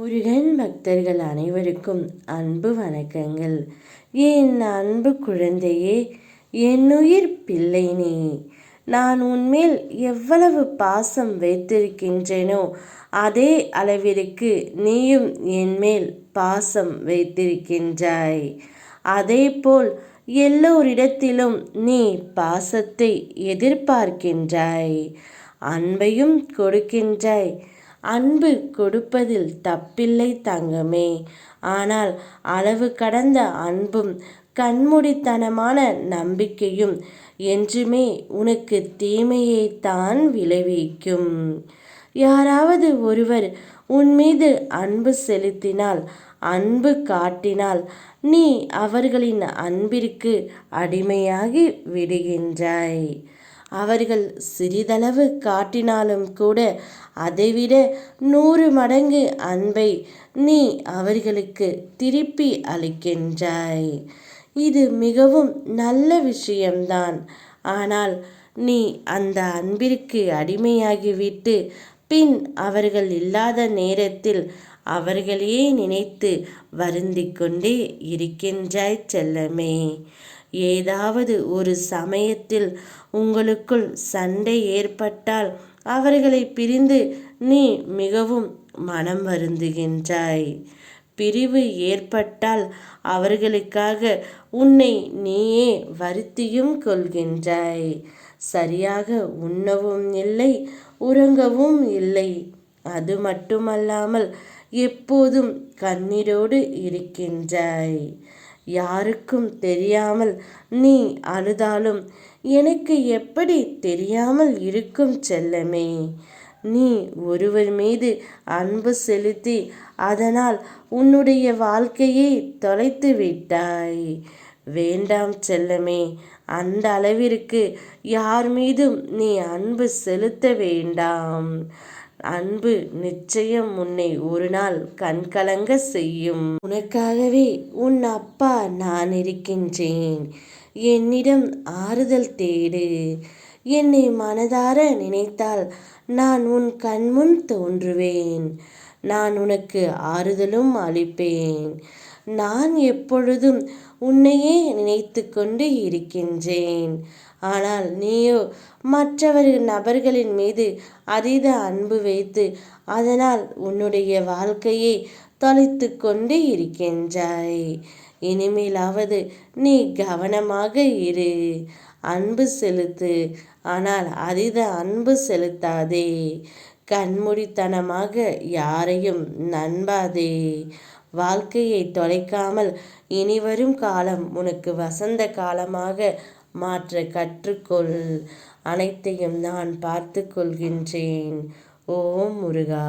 முருகன் பக்தர்கள் அனைவருக்கும் அன்பு வணக்கங்கள். என் அன்பு குழந்தையே என்னுயிர் பிள்ளை நீ. நான் உன்மேல் எவ்வளவு பாசம் வைத்திருக்கின்றேனோ அதே அளவிற்கு நீயும் என்மேல் பாசம் வைத்திருக்கின்றாய். அதேபோல் எல்லோரிடத்திலும் நீ பாசத்தை எதிர்பார்க்கின்றாய். அன்பையும் கொடுக்கின்றாய். அன்பு கொடுப்பதில் தப்பில்லை தங்கமே. ஆனால் அளவு கடந்த அன்பும் கண்மூடித்தனமான நம்பிக்கையும் என்றுமே உனக்கு தீமையைத்தான் விளைவிக்கும். யாராவது ஒருவர் உன் மீது அன்பு செலுத்தினால் அன்பு காட்டினால் நீ அவர்களின் அன்பிற்கு அடிமையாகி விடுகின்றாய். அவர்கள் சிறிதளவு காட்டினாலும் கூட அதைவிட நூறு மடங்கு அன்பை நீ அவர்களுக்கு திருப்பி அளிக்கின்றாய். இது மிகவும் நல்ல விஷயம்தான். ஆனால் நீ அந்த அன்பிற்கு அடிமையாகிவிட்டு பின் அவர்கள் இல்லாத நேரத்தில் அவர்களையே நினைத்து வருந்திக் கொண்டே இருக்கின்றாய் செல்லமே. ஏதாவது ஒரு சமயத்தில் உங்களுக்குள் சண்டை ஏற்பட்டால் அவர்களை பிரிந்து நீ மிகவும் மனம் வருந்துகின்றாய். பிரிவு ஏற்பட்டால் அவர்களுக்காக உன்னை நீயே வருத்தியும் கொள்கின்றாய். சரியாக உண்ணவும் இல்லை உறங்கவும் இல்லை. அது மட்டுமல்லாமல் எப்போதும் கண்ணீரோடு இருக்கின்றாய். யாருக்கும் தெரியாமல் நீ அழுதாலும் எனக்கு எப்படி தெரியாமல் இருக்கும் செல்லமே? நீ ஒருவர் மீது அன்பு செலுத்தி அதனால் உன்னுடைய வாழ்க்கையை தொலைத்து விட்டாய். வேண்டாம் செல்லமே அந்த அளவிற்கு யார் மீதும் நீ அன்பு செலுத்த வேண்டாம். அன்பு நிச்சயம் உன்னை ஒரு நாள் கண்கலங்க செய்யும். உனக்காகவே உன் அப்பா நான் இருக்கின்றேன். என்னிடம் ஆறுதல் தேடு. என்னை மனதார நினைத்தால் நான் உன் கண்முன் தோன்றுவேன். நான் உனக்கு ஆறுதலும் அளிப்பேன். நான் எப்பொழுதும் உன்னையே நினைத்து கொண்டு இருக்கின்றேன். ஆனால் நீயோ மற்றவர்கள் நபர்களின் மீது அதீத அன்பு வைத்து அதனால் உன்னுடைய வாழ்க்கையை தொலைத்து கொண்டு இருக்கின்றாய். இனிமேலாவது நீ கவனமாக இரு. அன்பு செலுத்து. ஆனால் அதீத அன்பு செலுத்தாதே. கண்மூடித்தனமாக யாரையும் நண்பாதே வாழ்க்கையை தொலைக்காமல் இனிவரும் காலம் உனக்கு வசந்த காலமாக மாற்ற கற்றுக்கொள். அனைத்தையும் நான் பார்த்து கொள்கின்றேன் ஓம் முருகா!